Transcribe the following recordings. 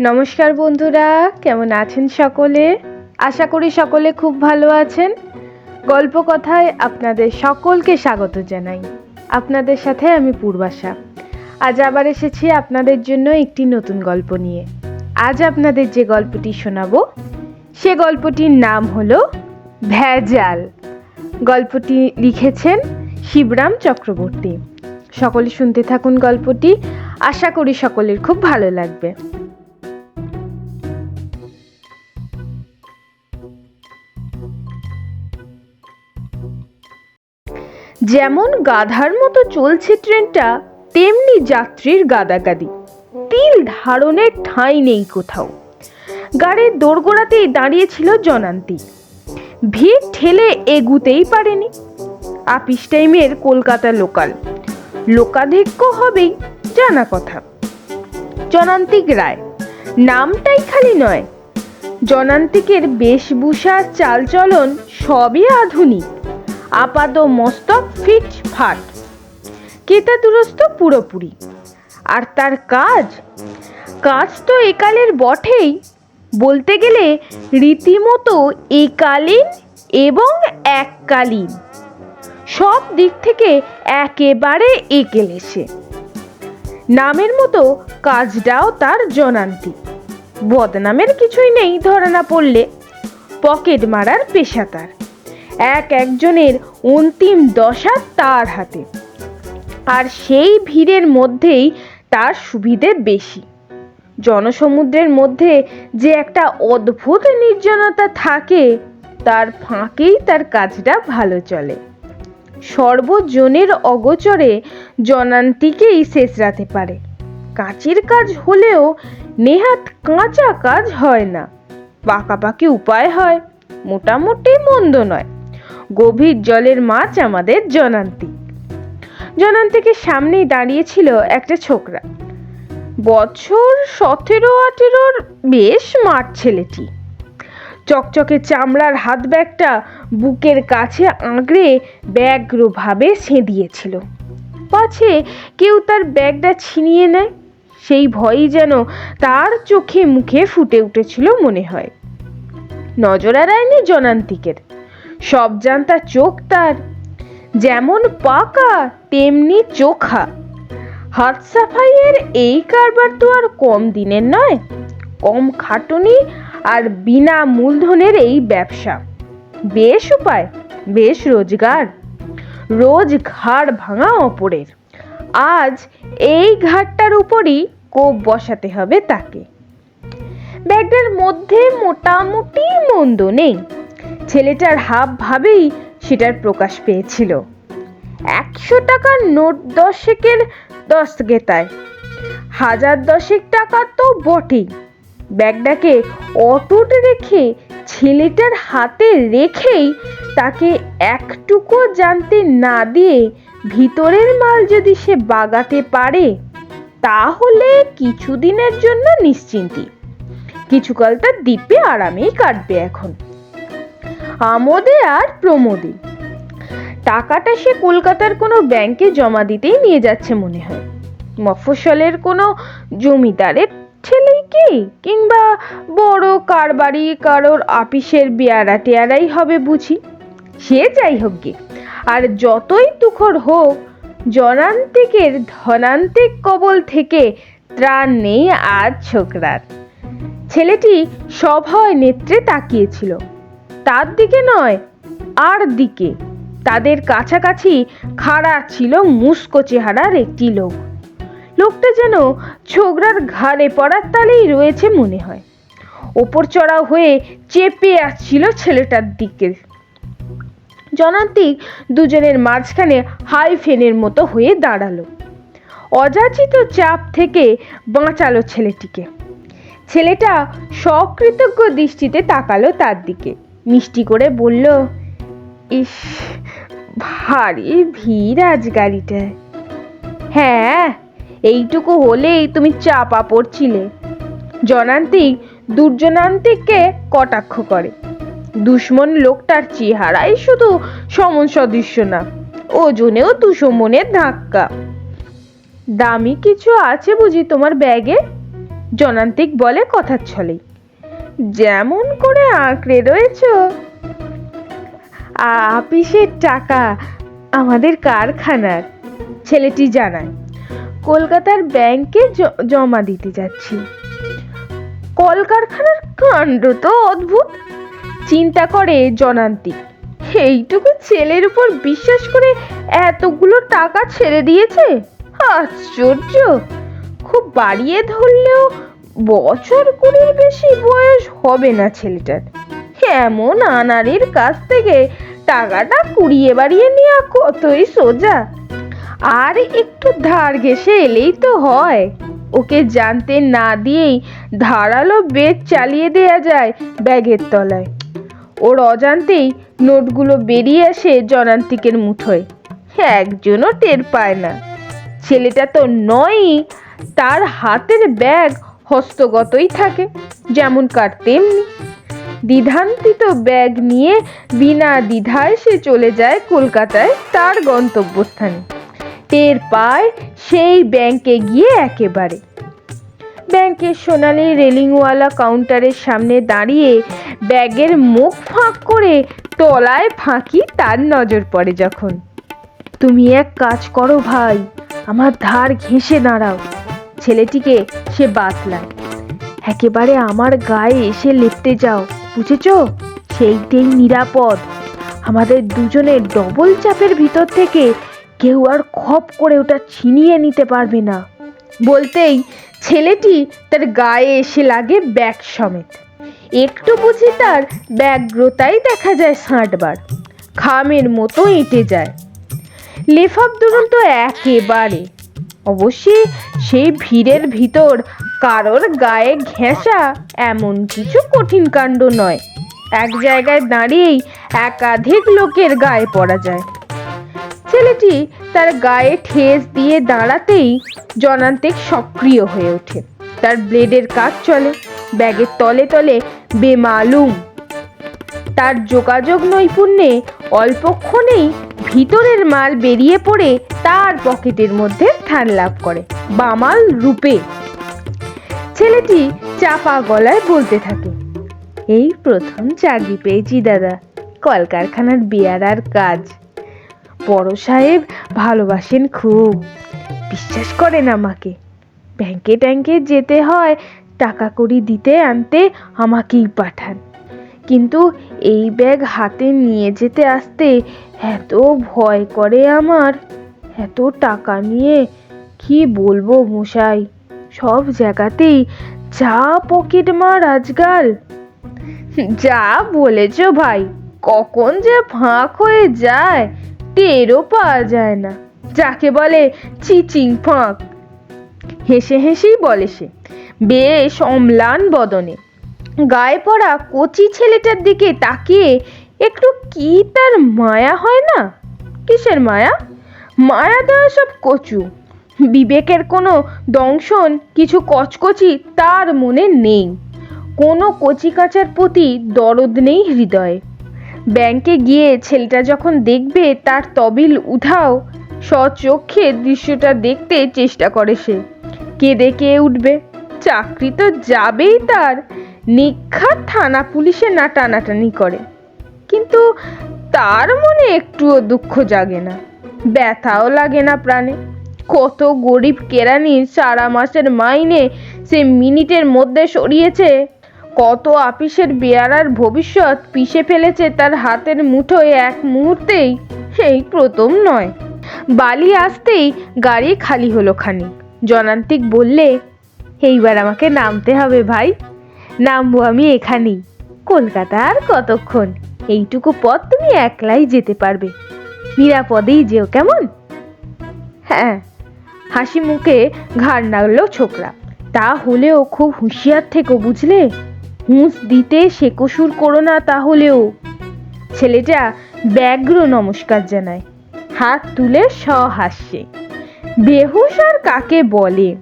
নমস্কার বন্ধুরা, কেমন আছেন সকলে? আশা করি সকলে খুব ভালো আছেন। গল্প কথায় আপনাদের সকলকে স্বাগত জানাই। আপনাদের সাথে আমি পূর্বাশা। আজ আবার এসেছি আপনাদের জন্য একটি নতুন গল্প নিয়ে। আজ আপনাদের যে গল্পটি শোনাবো, সে গল্পটির নাম হলো ভেজাল। গল্পটি লিখেছেন শিবরাম চক্রবর্তী। সকলে শুনতে থাকুন গল্পটি। আশা করি সকলের খুব ভালো লাগবে। যেমন গাধার মতো চলছে ট্রেনটা, তেমনি যাত্রীর গাদাগাদি। তিল ধারণের ঠাঁই নেই কোথাও। গাড়ির দোরগোড়াতেই দাঁড়িয়েছিল জনান্তি। ভিড় ঠেলে এগুতেই পারেনি। আপিস টাইমের কলকাতা লোকাল। লোকাধিক্য হবেই, জানা কথা। জনান্তিক রায়, নামটাই খালি নয়। জনান্তিকের বেশভূষা, চালচলন সবই আধুনিক। আপাদ মস্তক ফিট ফাট। কেতা দুরস্ত পুরোপুরি। আর তার কাজ? কাজ তো একালের বটেই। বলতে গেলে রীতিমতো একালীন এবং এককালীন। সব দিক থেকে একেবারে একেলেছে নামের মতো কাজটাও তার জনান্তি। বদনামের কিছুই নেই ধরা না পড়লে। পকেট মারার পেশা তার এক একজনের অন্তিম দশা তার হাতে। আর সেই ভিড়ের মধ্যেই তার সুবিধে বেশি। জনসমুদ্রের মধ্যে যে একটা অদ্ভুত নির্জনতা থাকে, তার ফাঁকেই তার কাজটা ভালো চলে। সর্বজনের অগোচরে জনান্তিকেই শেষ শেষরাতে পারে। কাঁচের কাজ হলেও নেহাত কাঁচা কাজ হয় না। পাকাপাকি উপায় হয়, মোটামুটি মন্দ নয়। গভীর জলের মাছ আমাদের জনান্তি জনান্তিকের সামনেই দাঁড়িয়েছিল একটা ছোকরা। বছর সতেরো, আঠেরোর বেশ মাঠ ছেলেটি। চকচকে চামড়ার হাত ব্যাগটা বুকের কাছে আঁকড়ে ব্যগ্রভাবে সেঁদিয়েছিল। পাছে কেউ তার ব্যাগটা ছিনিয়ে নেয়, সেই ভয়ই যেন তার চোখে মুখে ফুটে উঠেছিল মনে হয়। নজর এড়ায়নি জনান্তিকের। সব জানতা চোখ তার। যেমন পাকা, তেমনি চোখা। হাত সাফাইয়ের এই কারবার তো আর কম দিনের নয়, কম খাটুনি আর বিনা মূলধনের এই ব্যবসা। বেশ উপায়, বেশ রোজগার। রোজ ঘাড় ভাঙা অপরের। আজ এই ঘাটটার উপরই কোপ বসাতে হবে তাকে। ব্যাগটার মধ্যে মোটামুটি মন্দ নেই। ছেলেটার হাব ভাবেই সেটার প্রকাশ পেয়েছিল। একশো টাকার নোট দশেকের দশ গেতায় হাজার দশেক টাকা তো বটেই। ব্যাগটাকে অটুট রেখে ছেলেটার হাতে রেখেই তাকে একটুকু জানতে না দিয়ে ভিতরের মাল যদি সে বাগাতে পারে, তাহলে কিছুদিনের জন্য নিশ্চিন্তি। কিছুকাল তার দ্বীপে আরামেই কাটবে এখন। আমোদে আর প্রমোদে। টাকাটা সে কলকাতার কোনো ব্যাংকে জমা দিতেই নিয়ে যাচ্ছে মনে হয়। মফস্বলের কোনো জমিদারের ছেলেই কি? কিংবা বড় কারবারি কারোর আপিসের বেয়ারা টেয়ারাই হবে বুঝি? সে যাই হোক গে। আর যতই তুখর হোক, জনান্তিকের ধনান্তিক কবল থেকে ত্রাণ নেই আজ ছোকরার। ছেলেটি সভয় নেত্রে তাকিয়েছিল। তার দিকে নয়, আর দিকে। তাদের কাছাকাছি খাড়া ছিল মুস্কো চেহারার একটি লোক। লোকটা যেন ছোকরার ঘাড়ে পড়ার তালেই রয়েছে মনে হয়। ওপর চড়াও হয়ে চেপে আসছিল ছেলেটার দিকে। জনান্তিক দুজনের মাঝখানে হাই ফেনের মতো হয়ে দাঁড়াল। অযাচিত চাপ থেকে বাঁচালো ছেলেটিকে। ছেলেটা সকৃতজ্ঞ দৃষ্টিতে তাকালো তার দিকে। মিষ্টি করে বলল, ইস, ভারী ভিড় আজ গাড়িটায় হ্যাঁ এইটুকু হলেই তুমি চাপা পড়ছিলে। জনান্তিক দুর্জনান্তিককে কটাক্ষ করে। দুশ্মন লোকটার চেহারাই শুধু সমন সদৃশ্য না, ওজনেও দুশো মনের ধাক্কা। দামি কিছু আছে বুঝি তোমার ব্যাগে? জনান্তিক বলে কথার ছলেই যেমন করে আঁকড়ে রয়েছ। আপিসের টাকা আমাদের কারখানার, ছেলেটি জানায়। কলকাতার ব্যাংকে জমা দিতে যাচ্ছি। কলকারখানার কাণ্ড তো অদ্ভুত। চিন্তা করে জনান্তিক এইটুকু ছেলের উপর বিশ্বাস করে এতগুলো টাকা ছেড়ে দিয়েছে? আশ্চর্য! খুব বাড়িয়ে ধরলেও বছর কুড়ির বেশি বয়স হবে না ছেলেটার। এমন আনারির কাছ থেকে টাকাটা কুড়িয়ে বাড়িয়ে নেওয়া কতই সোজা। আর একটু ধার ঘেসে এলেই তো হয়। ওকে জানতে না দিয়েই ধারালো বেদ চালিয়ে দেয়া যায় ব্যাগের তলায়। ওর অজান্তেই নোটগুলো বেরিয়ে আসে জনান্তিকের মুঠোয়। একজনও টের পায় না। ছেলেটা তো নয়ই, তার হাতের ব্যাগ হস্তগতই থাকে, যেমন কার তেমনি। দ্বিধান্বিত ব্যাগ নিয়ে বিনা দ্বিধায় সে চলে যায় কলকাতায় তার গন্তব্যস্থানে। টের পায় সেই ব্যাংকে গিয়ে একেবারে। ব্যাংকের সোনালি রেলিংওয়ালা কাউন্টারের সামনে দাঁড়িয়ে ব্যাগের মুখ ফাঁক করে তলায় ফাঁকি তার নজর পড়ে যখন। তুমি এক কাজ করো ভাই, আমার ধার ঘেঁষে দাঁড়াও। ছেলেটিকে সে বাতলায় একেবারে আমার গায়ে এসে লেপতে যাও, বুঝেছ? সেইটাই নিরাপদ। আমাদের দুজনের ডবল চাপের ভিতর থেকে কেউ আর খপ করে ওটা ছিনিয়ে নিতে পারবে না। বলতেই ছেলেটি তার গায়ে এসে লাগে ব্যাগ সমেত। একটু বুঝি তার ব্যগ্রতাই দেখা যায় ষাটবার। খামের মতো এঁটে যায়। লেফাপ দুরন্ত একেবারে অবশ্যই সেই ভিড়ের ভিতর কারোর গায়ে ঘেঁষা এমন কিছু কঠিন কাণ্ড নয়। এক জায়গায় দাঁড়িয়েই একাধিক লোকের গায়ে পড়া যায়। ছেলেটি তার গায়ে ঠেস দিয়ে দাঁড়াতেই জনান্তিক সক্রিয় হয়ে ওঠে। তার ব্লেডের কাজ চলে, ব্যাগের তলে তলে বেমালুম। তার যোগাযোগ নৈপুণ্যে অল্পক্ষণেই ভিতরের মাল বেরিয়ে পড়ে তার পকেটের মধ্যে স্থান লাভ করে, বামাল রূপে। ছেলেটি চাপা গলায় বলতে থাকে, এই প্রথম চাকরি পেয়েছি, দাদা। কলকারখানার বেয়ারার কাজ। বড় সাহেব ভালোবাসেন খুব। বিশ্বাস করেন আমাকে। ব্যাংকে ট্যাঙ্কে যেতে হয়, টাকা কড়ি দিতে আনতে আমাকেই পাঠান। কিন্তু এই ব্যাগ হাতে নিয়ে যেতে আসতে এত ভয় করে আমার। এত টাকা নিয়ে কি বলব মশাই? সব জায়গাতেই যা পকেট মার আজকাল। যা বলেছ ভাই, কখন যে ফাঁক হয়ে যায়, টেরও পাওয়া যায় না। যাকে বলে চিচিং ফাঁক। হেসে হেসেই বলে সে, বেশ অম্লান বদনে। গায়ে পড়া কচি ছেলেটার দিকে তাকিয়ে একটু কি তার মায়া হয় না? কিসের মায়া? মায়া দেওয়া সব কচু। বিবেকের কোনো দংশন, কিছু কচকচি তার মনে নেই। কোনো কচি কাচার প্রতি দরদ নেই হৃদয়ে। ব্যাংকে গিয়ে ছেলেটা যখন দেখবে তার তবিল উধাও, স্বচক্ষে দৃশ্যটা দেখতে চেষ্টা করে সে। কেঁদে কে উঠবে। চাকরি তো যাবেই তার। নিখাত থানা পুলিশে না টানাটানি করে। কিন্তু তার মনে একটুও দুঃখ জাগে না। ব্যথাও লাগে না প্রাণে। কত গরিব কেরানির সারা মাসের মাইনে সে মিনিটের মধ্যে সরিয়েছে। কত আপিসের বেয়ারার ভবিষ্যৎ পিষে ফেলেছে তার হাতের মুঠোয় এক মুহূর্তেই। সেই প্রথম নয়। বালি আসতেই গাড়ি খালি হলো খানিক। জনান্তিক বললে, এইবার আমাকে নামতে হবে ভাই। নামবো আমি এখানেই। কলকাতা আর কতক্ষণ? এইটুকু পথ তুমি একলাই যেতে পারবে। নিরাপদেই যেও কেমন? হ্যাঁ হাসি মুখে ঘাড় নাড়ল ছোকরা। তা হলেও খুব হুঁশিয়ার থেকো বুঝলে? হুঁশ দিতে সে কসুর করো না তাহলেও। ছেলেটা ব্যগ্র নমস্কার জানায়। হাত তুলে সহাস্যে। বেহুশ আর কাকে বলে?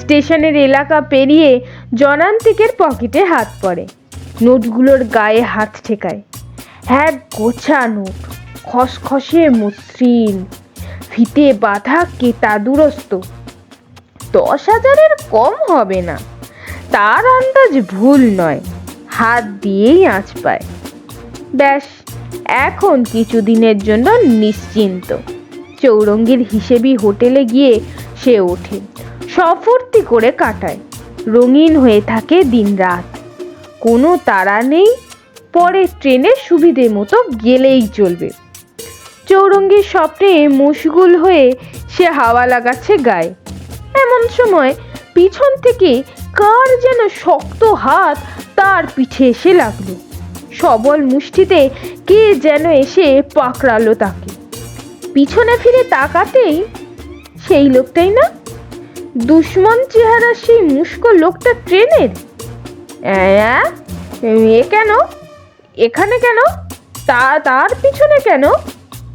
স্টেশনের এলাকা পেরিয়ে জনান্তিকের পকেটে হাত পড়ে। নোটগুলোর গায়ে হাত ঠেকায়। এক গোছা নোট, খসখসে মসৃণ, ফিতে বাঁধা কেতা দুরস্ত। দশ হাজারের কম হবে না, তার আন্দাজ ভুল নয়, হাত দিয়েই আঁচ পায়। ব্যাস, এখন কিছুদিনের জন্য নিশ্চিন্ত। চৌরঙ্গীর হিসেবি হোটেলে গিয়ে সে ওঠে। সফর্তি করে কাটায়। রঙিন হয়ে থাকে দিনরাত। কোনো তাড়া নেই, পরে ট্রেনে সুবিধে মতো গেলেই চলবে। চৌরঙ্গীর স্বপ্নে মুশগুল হয়ে সে হাওয়া লাগাচ্ছে গায়ে। এমন সময় পিছন থেকে কার যেন শক্ত হাত তার পিঠে এসে লাগল। সবল মুষ্টিতে কে যেন এসে পাকড়ালো তাকে। পিছনে ফিরে তাকাতেই সেই লোকটাই না দুশ্মন চেহারা সেই মুস্কো লোকটা ট্রেনের? এ কেন? এখানে কেন? তা, তার পিছনে কেন?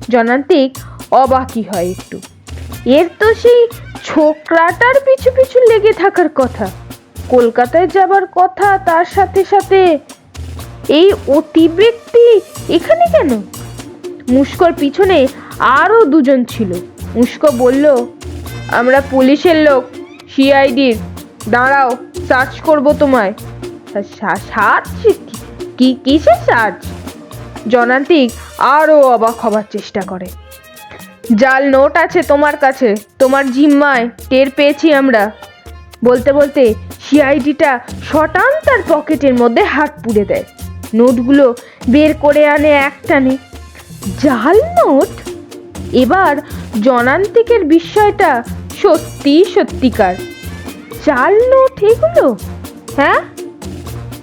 জনান্তিক অবাকই হয় একটু। এর তো সেই ছোকরাটার পিছু পিছু লেগে থাকার কথা। কলকাতায় যাবার কথা, তার সাথে সাথে এই অতি ব্যক্তি এখানে কেন? মুস্কোর পিছনে আরও দুজন ছিল। মুস্কো বলল আমরা পুলিশের লোক, সিআইডির। দাঁড়াও সার্চ করব তোমায়। সার্চ কি, কিসের সার্চ জনান্তিক আরও অবাক হবার চেষ্টা করে। জাল নোট আছে তোমার কাছে, তোমার জিম্মায়, টের পেয়েছি আমরা। বলতে বলতে সিআইডিটা শটান তার পকেটের মধ্যে হাত পুড়ে দেয়। নোটগুলো বের করে আনে একটানে। জাল নোট এবার জনান্তিকের বিস্ময়টা সত্যি সত্যিকার। জাল নোট এগুলো হ্যাঁ?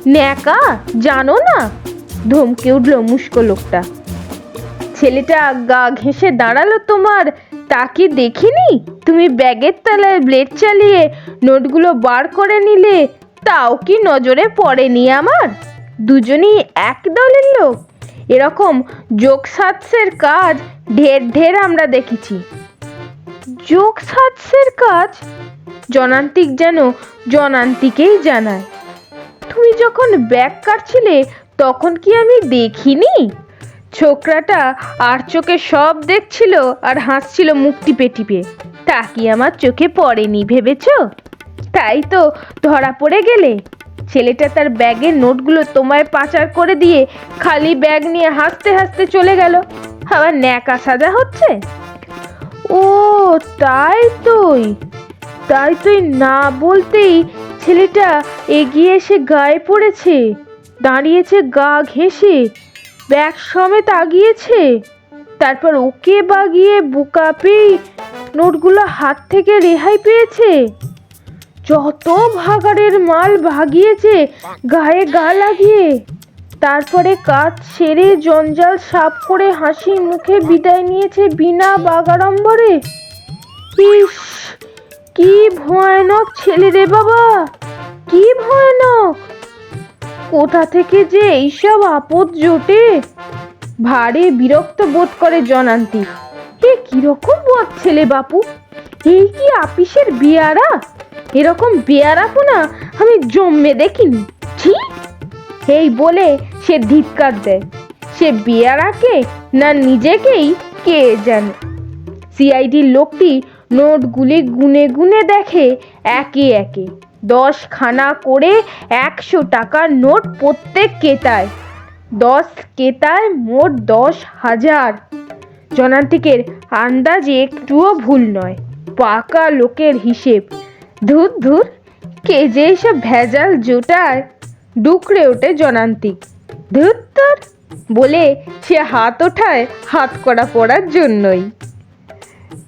ন্যাকা, জানো না? ধমকে উঠল মুস্কো লোকটা। ছেলেটা গা ঘেঁষে দাঁড়াল তোমার তাকে দেখিনি? তুমি ব্যাগের তলায় ব্লেড চালিয়ে নোটগুলো বার করে নিলে, তাও কি নজরে পড়েনি আমার? দুজনেই এক দলের লোক। এরকম যোগ সাৎসের কাজ ঢের ঢের আমরা দেখেছি। যোগ সাৎসের কাজ, জনান্তিক যেন জনান্তিকেই জানায়। তুমি যখন ব্যাগ কাটছিলে, তখন কি আমি দেখিনি? ছোকরাটা আর চোখে সব দেখছিল আর হাসছিল মুখ টিপে টিপে তা কি আমার চোখে পড়েনি ভেবেছ? তাই তো ধরা পড়ে গেলে। ছেলেটা তার ব্যাগের নোটগুলো তোমায় পাচার করে দিয়ে খালি ব্যাগ নিয়ে হাসতে হাসতে চলে গেল। আবার ন্যাকা সাজা হচ্ছে? ও, তাই তুই? তাই তুই না বলতেই ছেলেটা এগিয়ে এসে গায়ে পড়েছে, দাঁড়িয়েছে গা ঘেঁষে, ব্যাগ সমেত আগিয়েছে। তারপর ওকে বাগিয়ে বুকা পেয়ে নোটগুলো হাত থেকে রেহাই পেয়েছে। যত ভাগাড়ের মাল ভাগিয়েছে, গায়ে গা লাগিয়ে। তারপরে কাজ সেরে জঞ্জাল সাফ করে হাসি মুখে বিদায় নিয়েছে বিনা বাগাড়ম্বরে। ইস, কি ভয়ানক ছেলে রে বাবা, কি ভয়ানক। কোথা থেকে যে এইসব আপদ জোটে? ভারী বিরক্ত বোধ করে জনান্তি। এ কীরকম বদ ছেলে বাপু, এই কি আপিসের বিয়ারা? এরকম বেয়ারাপোনা আমি জন্মে দেখিনি। এই বলে সে ধিক্কার দেয়। সে বেয়ারাকে না নিজেকেই কে জানে? সিআইডির লোকটি নোটগুলি গুনে গুনে দেখে একে একে। দশ খানা করে একশো টাকার নোট প্রত্যেক কেতায়। দশ কেতায় মোট দশ হাজার। জনান্তিকের আন্দাজে একটুও ভুল নয়। পাকা লোকের হিসেব। ধুর ধুর, কে যে এসব ভেজাল জোটায়। ডুকরে ওঠে জনান্তিক। ধুর তোর বলে সে হাত ওঠায় হাত করা পড়ার জন্যই।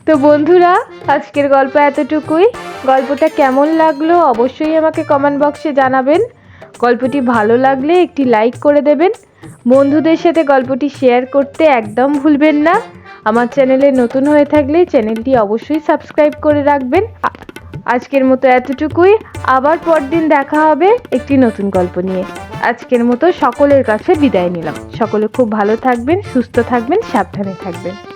তো বন্ধুরা, আজকের গল্প এতটুকুই। গল্পটা কেমন লাগল অবশ্যই আমাকে কমেন্ট বক্সে জানাবেন। গল্পটি ভালো লাগলে একটি লাইক করে দেবেন। বন্ধুদের সাথে গল্পটি শেয়ার করতে একদম ভুলবেন না। আমার চ্যানেলে নতুন হয়ে থাকলে চ্যানেলটি অবশ্যই সাবস্ক্রাইব করে রাখবেন। আজকের মতো এতটুকুই। আবার পরদিন দেখা হবে একটি নতুন গল্প নিয়ে। আজকের মতো সকলের কাছে বিদায় নিলাম। সকলে খুব ভালো থাকবেন, সুস্থ থাকবেন, সাবধানে থাকবেন।